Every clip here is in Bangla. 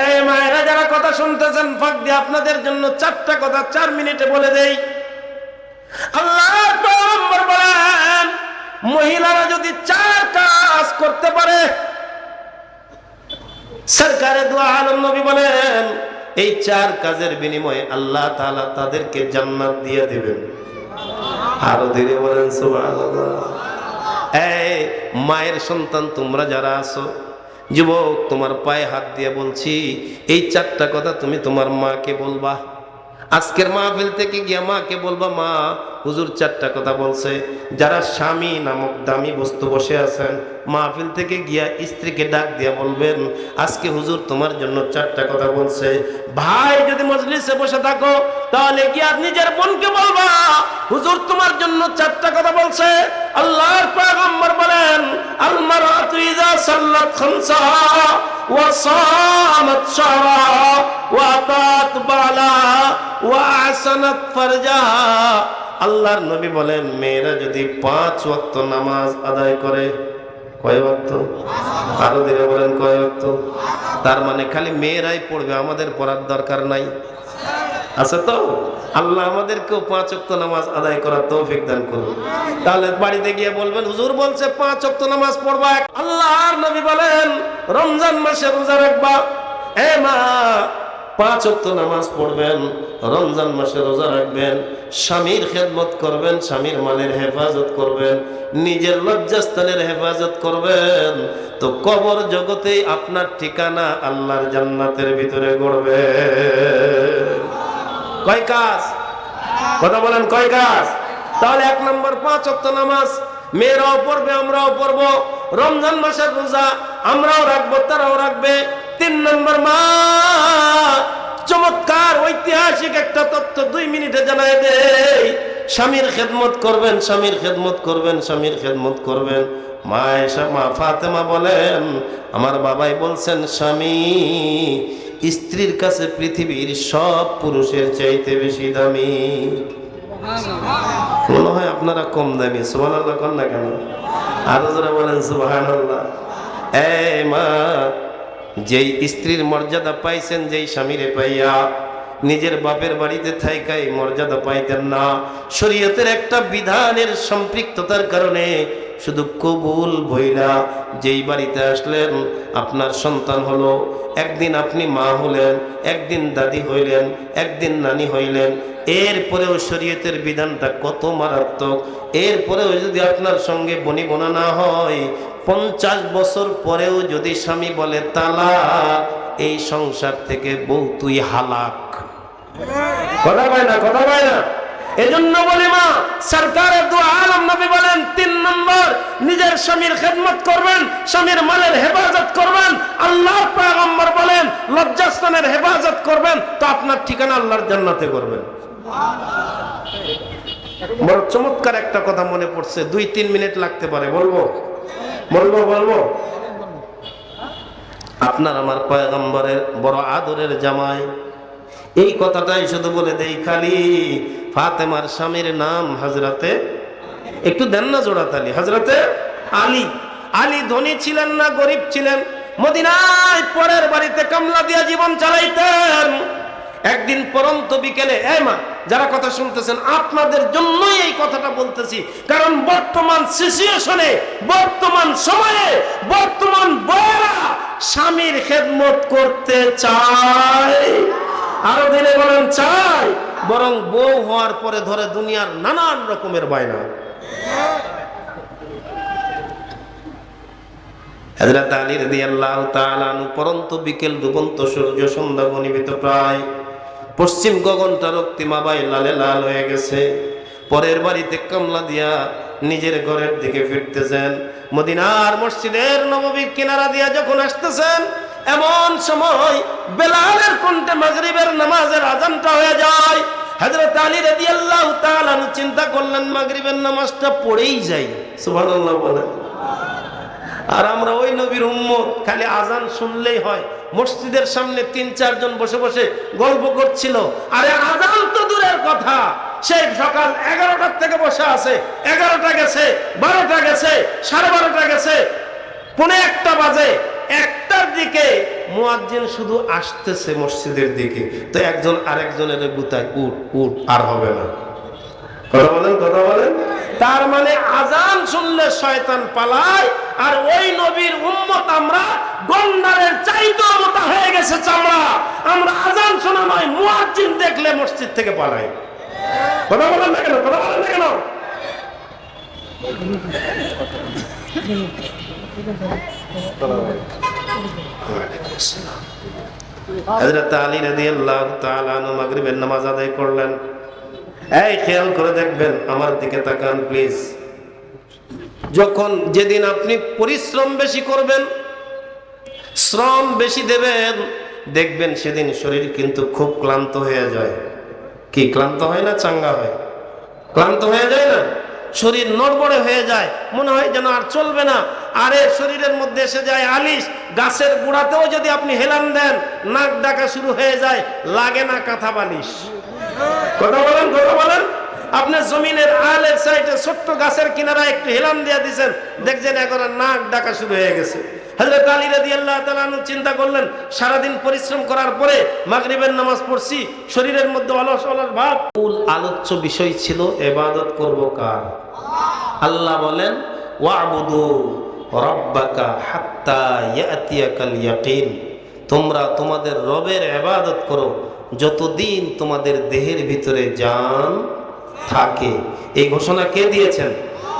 এই মায়েরা, যারা কথা শুনতেছেন, ফাঁক দিয়ে আপনাদের জন্য চারটা কথা চার মিনিটে বলে দেই। বলেন, মহিলারা যদি করতে পারে দোয়া আলম নবী বলেন, এই চার কাজের বিনিময়ে আল্লাহ তাআলা তাদেরকে জান্নাত দিয়ে দিবেন। আরও ধীরে বলেন, সুবহানাল্লাহ। এই মায়ের সন্তান তোমরা যারা আছো যুবক তোমার পায়ে হাত দিয়ে বলছি এই চারটা কথা তুমি তোমার মাকে বলবা। আজকের মাহফিল থেকে গিয়া মাকে বলবা, মা, হুজুর চারটা কথা বলছে। যারা স্বামী নামক দামি বস্তু বসে আছেন, মাহফিল থেকে গিয়া স্ত্রীকে ডাক দিয়া বলবেন, আজকে হুজুর তোমার জন্য চারটা কথা বলছে। ভাই, যদি মজলিসে বসে থাকো, তাহলে কি গিয়া নিজের বোনকে বলবা, হুজুর তোমার জন্য চারটা কথা বলছে। আল্লাহর পয়গম্বর বলেন, আল মারাতু ইযা সাল্লাত খামসাহা। আতাত বালাহা ওয়া আহসানাত ফারজাহা আল্লাহর নবী বলেন, মেয়েরা যদি পাঁচ ওয়াক্ত নামাজ আদায় করে, কয় ওয়াক্ত? আরও দিনে বলেন, কয় ওয়াক্ত? তার মানে খালি মেয়েরাই পড়বে, আমাদের পড়ার দরকার নাই। আছে তো? আল্লাহ আমাদেরকেও পাঁচ অক্ত নামাজ আদায় করার তৌফিক দান করুন। তাহলে বাড়িতে গিয়ে বলবেন, হুজুর বলছে, পাঁচ অক্ত নামাজ পড়বা আল্লাহর নবী বলেন রমজান মাসে রোজা রাখবা। এ মা, পাঁচ অক্ত নামাজ পড়বেন, রমজান মাসে রোজা রাখবেন, স্বামীর খেদমত করবেন, স্বামীর মালের হেফাজত করবেন, নিজের লজ্জাস্থানের হেফাজত করবেন। তো কবর জগতে আপনার ঠিকানা আল্লাহর জান্নাতের ভিতরে গড়বে। কয় কাজ? কথা বলেন, কয় কাজ? তাহলে এক নম্বর পাঁচ অক্ত নামাজ, মেয়েরাও পড়বে, আমরাও পড়ব। রমজান মাসের রোজা আমরাও রাখব, তারাও রাখবে। তিন নম্বর মা, চমৎকার ঐতিহাসিক একটা তথ্য দুই মিনিটে জানাই দেই স্বামীর খেদমত করবেন, স্বামীর খেদমত করবেন, স্বামীর খেদমত করবেন। মা এসা, মা ফাতেমা বলেন, আমার বাবাই বলছেন, স্বামী, স্ত্রীর কাছে পৃথিবীর সব পুরুষের চাইতে বেশি দামি। মনে হয় আপনারা কম দামি সুবাহ আল্লাহ কন? আরও যারা বলেন আল্লাহ মা, যেই স্ত্রীর মর্যাদা পাইছেন, যেই স্বামীরে পাইয়া নিজের বাপের বাড়িতে থাইকাই মর্যাদা পাইতেন না। শরীয়তের একটা বিধানের সম্পৃক্ততার কারণে শুধু কবুল বইলা যেই বাড়িতে আসলেন, আপনার সন্তান হলো। একদিন আপনি মা হলেন, একদিন দাদি হইলেন, একদিন নানি হইলেন। এরপরেও শরীয়তের বিধানটা কত মারাত্মক। এরপরেও যদি আপনার সঙ্গে বনি বোনা না হয় পঞ্চাশ বছর পরেও যদি স্বামী বলে, তালা, এই সংসার থেকে বউ তুই হালাক। কথা পায় না, কথা পায় না। এজন্য বলি মা, সরকারের দু আলম বলেন, তিন নম্বর, নিজের স্বামীর খেদমত করবেন, স্বামীর মালের হেফাজত করবেন। আল্লাহর পয়গম্বর বলেন, লজ্জাস্থানের হেফাজত করবেন, তো আপনার ঠিকানা আল্লাহর জান্নাতে করবেন। বড় চমৎকার একটা কথা মনে পড়ছে, দুই তিন মিনিট লাগতে পারে, বলব? বলব বলব? আপনার আমার পয়গম্বরের বড় আদরের জামাই। এই কথাটাই শুধু বলে দেই খালি। ফাতেমার স্বামীর নাম হাজরাতে একটু দেন না জোড়াতালি হাজরাতে আলী। আলী ধনী ছিলেন না, গরিব ছিলেন। মদিনায় পরের বাড়িতে কামলা দিয়া জীবন চালাইতেন। একদিন পরন্ত বিকেলে, এ মা, যারা কথা শুনতেছেন, আপনাদের জন্যই এই কথাটা বলতেছি। কারণ বর্তমান সিচুয়েশনে, বর্তমান সময়ে, বর্তমান বয়রা স্বামীর খেদমত করতে চায়। আরও দিনে বলেন চাই বরং বউ হওয়ার পরে ধরে দুনিয়ার নানান রকমের বায়না। হজরত আলী রদি আল্লাহ তালানু পরন্ত বিকেল ডুবন্ত সূর্য সন্ধ্যা গণিবিত প্রায় পশ্চিম গগনটা রক্তিমাবাই লালে লাল হয়ে গেছে। পরের বাড়িতে কামলা দিয়া নিজের ঘরের দিকে ফিরতেছেন। মদিনার মসজিদের নববীর কিনারা দিয়া যখন আসতেছেন, এমন সময় বেলালের কণ্ঠে মাগরিবের নামাজের আজানটা হয়ে যায়। হযরত আলী রাদিয়াল্লাহু তাআলা চিন্তা করলেন, মাগরিবের নামাজটা পড়েই যাই। সুবহানাল্লাহ বলেন। আর আমরা ওই নবীর উম্মত, খালি আজান শুনলেই হয়। মসজিদের সামনে তিন, চারজন বসে বসে গল্প করছিল। আরে আজান তো দূরের কথা। সেই সকাল এগারোটার থেকে বসে আছে। এগারোটা গেছে, বারোটা গেছে, সাড়ে বারোটা গেছে। পনে একটা বাজে। একটার দিকে মুয়াজ্জিন শুধু আসতেছে মসজিদের দিকে। তো একজন আরেকজনের গুতায়, উঠ উঠ, আর হবে না। কথা বলেন কথা বলেন। তার মানে আজান শুনলে শয়তান পালায় আর ওই নবীর উম্মত আমরা গন্ডারের চাইতো মোটা হয়ে গেছে চামড়া। আমরা আজান শোনা নয় মুয়াজ্জিন দেখলে মসজিদ থেকে পালাই। কথা বলেন না কেন? কথা বলেন না কেন? নামাজ আদায় করলেন। এই খেয়াল করে দেখবেন, আমার দিকে তাকান প্লিজ যখন যেদিন আপনি পরিশ্রম বেশি করবেন, শ্রম বেশি দেবেন, দেখবেন সেদিন শরীর কিন্তু খুব ক্লান্ত হয়ে যায়। কি, ক্লান্ত হয় না চাঙ্গা হয়? ক্লান্ত হয়ে যায় না? শরীর নড়বড়ে হয়ে যায়। মনে হয় যেন আর চলবে না। আরে, শরীরের মধ্যে এসে যায় আলিশ। গাছের গোড়াতেও যদি আপনি হেলান দেন, নাক ডাকা শুরু হয়ে যায়। লাগে না কাঁথা বালিশ। কথা বলেন কথা বলেন। আপনি জমিনের আলের সাইডে ছোট্ট গাছের কিনারা একটু হেলান দিয়ে দিয়েছেন দেখছেন এখন নাক ডাকা শুরু হয়ে গেছে। হযরত আলী রাদিয়াল্লাহু তাআলা আনহু চিন্তা করলেন, সারাদিন পরিশ্রম করার পরে মাগরিবের নামাজ পড়ছি, শরীরের মধ্যে অলস অলস ভাব। মূল আলোচ্য বিষয় ছিল ইবাদত করব কার? আল্লাহ বলেন, ওয়াবুদু রাব্বাকা হাত্তা ইয়াতিয়াকাল ইয়াকিন। তোমরা তোমাদের রবের এবাদত করো, যতদিন তোমাদের দেহের ভিতরে জান থাকে। এই ঘোষণা কে দিয়েছেন?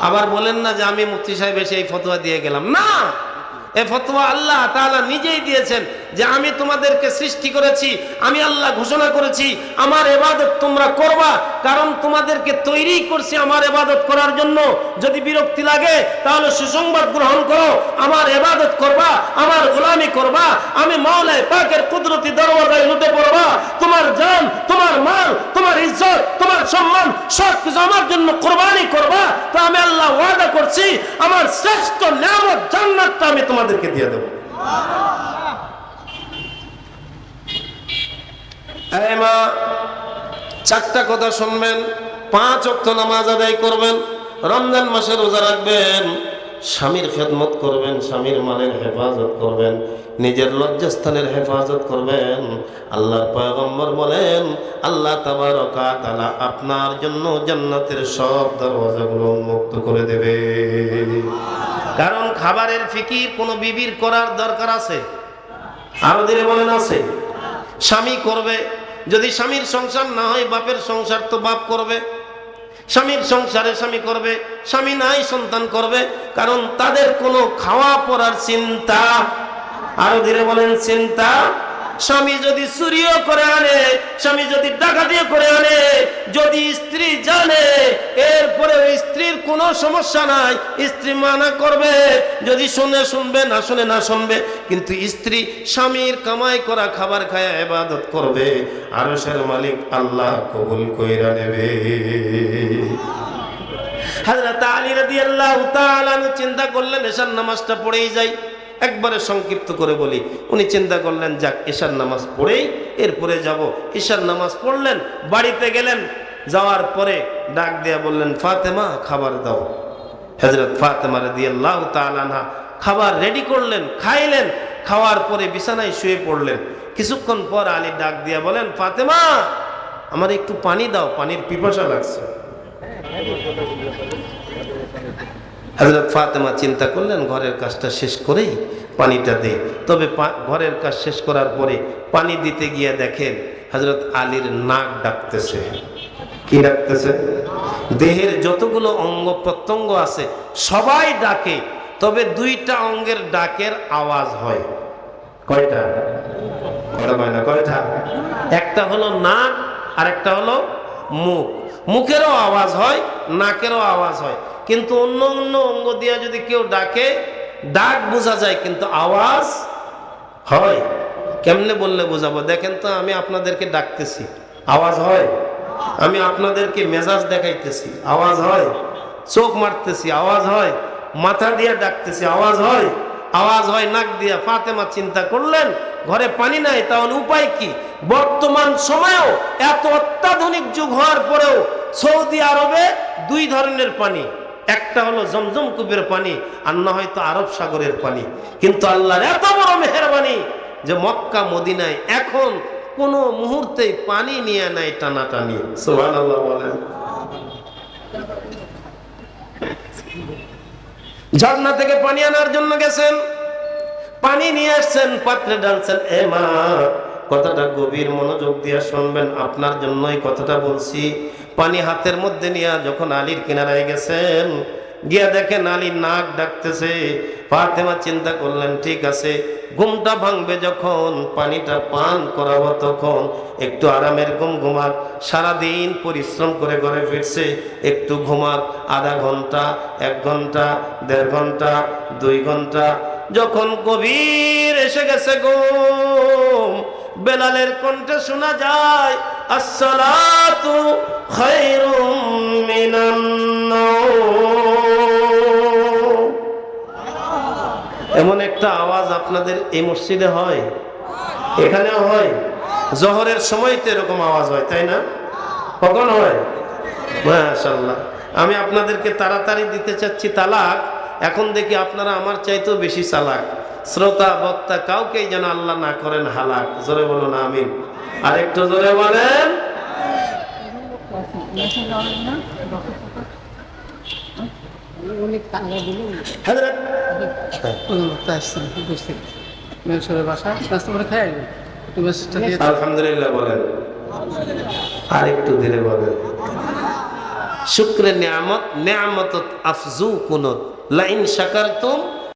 আবার বলেন না যে আমি মুফতি সাহেব এসে এই ফতোয়া দিয়ে গেলাম। না! এ ফতোয়া আল্লাহ তাআলা নিজেই দিয়েছেন যে আমি তোমাদেরকে সৃষ্টি করেছি, আমি আল্লাহ ঘোষণা করেছি, আমার এবাদত তোমরা করবা, কারণ তোমাদেরকে তৈরি করছি আমার এবাদত করার জন্য। যদি বিরক্তি লাগে, তাহলে সুসংবাদ গ্রহণ করো, আমার এবাদত করবা, আমার গোলামি করবা, আমি মাওলায় পাকের কুদরতি দরবারে লুটে পড়বা, তোমার জান, তোমার মাল, তোমার ইজ্জত, তোমার সম্মান, সব কিছু আমার জন্য কোরবানি করবা। তো আমি আল্লাহ ওয়াদা করছি, আমার শ্রেষ্ঠ নিয়ামত জান্নাতটা আমি তোমাদেরকে দিয়ে দেবো। মা, চারটা কথা শুনবেন, পাঁচ অক্ত নামাজ আদায় করবেন, রমজান মাসে রোজা রাখবেন, স্বামীর খেদমত করবেন, স্বামীর মালের হেফাজত করবেন, নিজের লজ্জাস্থানের হেফাজত করবেন। আল্লাহর পয়গম্বর বলেন, আল্লাহ তাবারকা তাআলা আপনার জন্য জান্নাতের সব দরওয়াজাগুলো উন্মুক্ত করে দেবে। কারণ খাবারের ফিকির কোনো বিবির করার দরকার আছে? আরও দিনে বলেন আছে। স্বামী করবে, যদি স্বামীর সংসার না হয়, বাপের সংসার তো বাপ করবে। স্বামীর সংসারে স্বামী করবে, স্বামী নাই, সন্তান করবে, কারণ তাদের কোনো খাওয়া পড়ার চিন্তা, আরও ধীরে বলেন, চিন্তা স্বামী যদি চুরিও করে আনে, স্বামী যদি ডাকাতিও করে আনে, যদি স্ত্রী জানে এরপরে স্ত্রীর কোনো সমস্যা নাই, স্ত্রী মানা করবে, যদি শুনে শুনবে, না শুনে না শুনবে, কিন্তু স্ত্রী স্বামীর কামাই করা খাবার খায় এবাদত করবে, আরশের মালিক আল্লাহ কবুল কইরা নেবে। হাজরত আলী রাদিয়াল্লাহু তাআলা চিন্তা করলেন, এশার নামাজটা পড়েই যাই। একবারে সংক্ষিপ্ত করে বলি। উনি চিন্তা করলেন, যাক, ঈশার নামাজ পড়েই এরপরে যাব। ঈশার নামাজ পড়লেন, বাড়িতে গেলেন। যাওয়ার পরে ডাক দিয়া বললেন, ফাতেমা, খাবার দাও। হজরত ফাতেমা রাদিয়াল্লাহু তাআলা আনহা খাবার রেডি করলেন, খাইলেন। খাওয়ার পরে বিছানায় শুয়ে পড়লেন। কিছুক্ষণ পর আলী ডাক দিয়া বলেন, ফাতেমা, আমার একটু পানি দাও, পানির পিপাসা লাগছে। হজরত ফাতেমা চিন্তা করলেন, ঘরের কাজটা শেষ করেই পানিটা দে। তবে ঘরের কাজ শেষ করার পরে পানি দিতে গিয়ে দেখেন হজরত আলীর নাক ডাকতেছে। কি ডাকতেছে? দেহের যতগুলো অঙ্গ প্রত্যঙ্গ আছে, সবাই ডাকে, তবে দুইটা অঙ্গের ডাকের আওয়াজ হয়। কয়টা? কয়টা একটা হলো নাক আর একটা হলো মুখ। মুখেরও আওয়াজ হয়, নাকেরও আওয়াজ হয়। কিন্তু অন্য অন্য অঙ্গ দিয়ে যদি কেউ ডাকে, ডাক বোঝা যায়, কিন্তু আওয়াজ হয়। কেমনে বললে বোঝাবো? দেখেন তো, আমি আপনাদেরকে ডাকতেছি। আওয়াজ হয়। আমি আপনাদেরকে মেজাজ দেখাইতেছি। আওয়াজ হয়। চোখ মারতেছি। আওয়াজ হয়। মাথা দিয়ে ডাকতেছি। আওয়াজ হয়। আওয়াজ হয় নাক দিয়া। ফাতেমা চিন্তা করলেন, ঘরে পানি নাই, তাহলে উপায় কি? বর্তমান সময়েও এত অত্যাধুনিক যুগ হওয়ার পরেও সৌদি আরবে দুই ধরনের পানি। একটা হলো জমজম কূপের পানি, আর না হয়তো আরব সাগরের পানি। কিন্তু আল্লাহর এত বড় মেহরবানি যে মক্কা, মদিনায় এখন কোনো মুহূর্তে পানি নিয়ে নেয় টানাটানি। বলেন। ঝর্ণা থেকে পানি আনার জন্য গেছেন। পানি নিয়ে আসছেন, পাত্রে ডালছেন এ মা, কথাটা গভীর মনোযোগ দিয়ে শুনবেন, আপনার জন্যই কথাটা বলছি। পানি হাতের মধ্যে নিয়ে যখন আলীর কিনারায় গেছেন, গিয়া দেখেন আলীর নাক ডাকতেছে। ফাতেমা চিন্তা করলেন, ঠিক আছে। ঘুমটা ভাঙবে যখন, পানিটা পান করাবো তখন। একটু আরামের ঘুম ঘুমাক, সারাদিন পরিশ্রম করে ঘরে ফিরছে, একটু ঘুমাক, আধা ঘণ্টা, এক ঘণ্টা, দেড় ঘণ্টা, দুই ঘণ্টা। যখন গভীর এসে গেছে ঘুম, বেলালের কণ্ঠে শোনা যায় আসসালাতু খায়রুম মিনান এমন একটা আওয়াজ আপনাদের এই মসজিদে হয়? এখানে হয়? জহরের সময় তো এরকম আওয়াজ হয়, তাই না? কখন হয়? মাশাল্লাহ আমি আপনাদেরকে তাড়াতাড়ি দিতে চাচ্ছি তালাক। এখন দেখি আপনারা আমার চাইতেও বেশি চালাক। শ্রোতা বক্তা কাউকেই যেন আল্লাহ না করেন হালাক। জোরে বলুন আমিন। আর একটু জোরে বলেন। আলহামদুলিল্লাহ বলেন। আর একটু ধীরে বলেন। শুক্রে নিয়ামত নিয়ামত আফজু কুনত লাইন শাকারতুম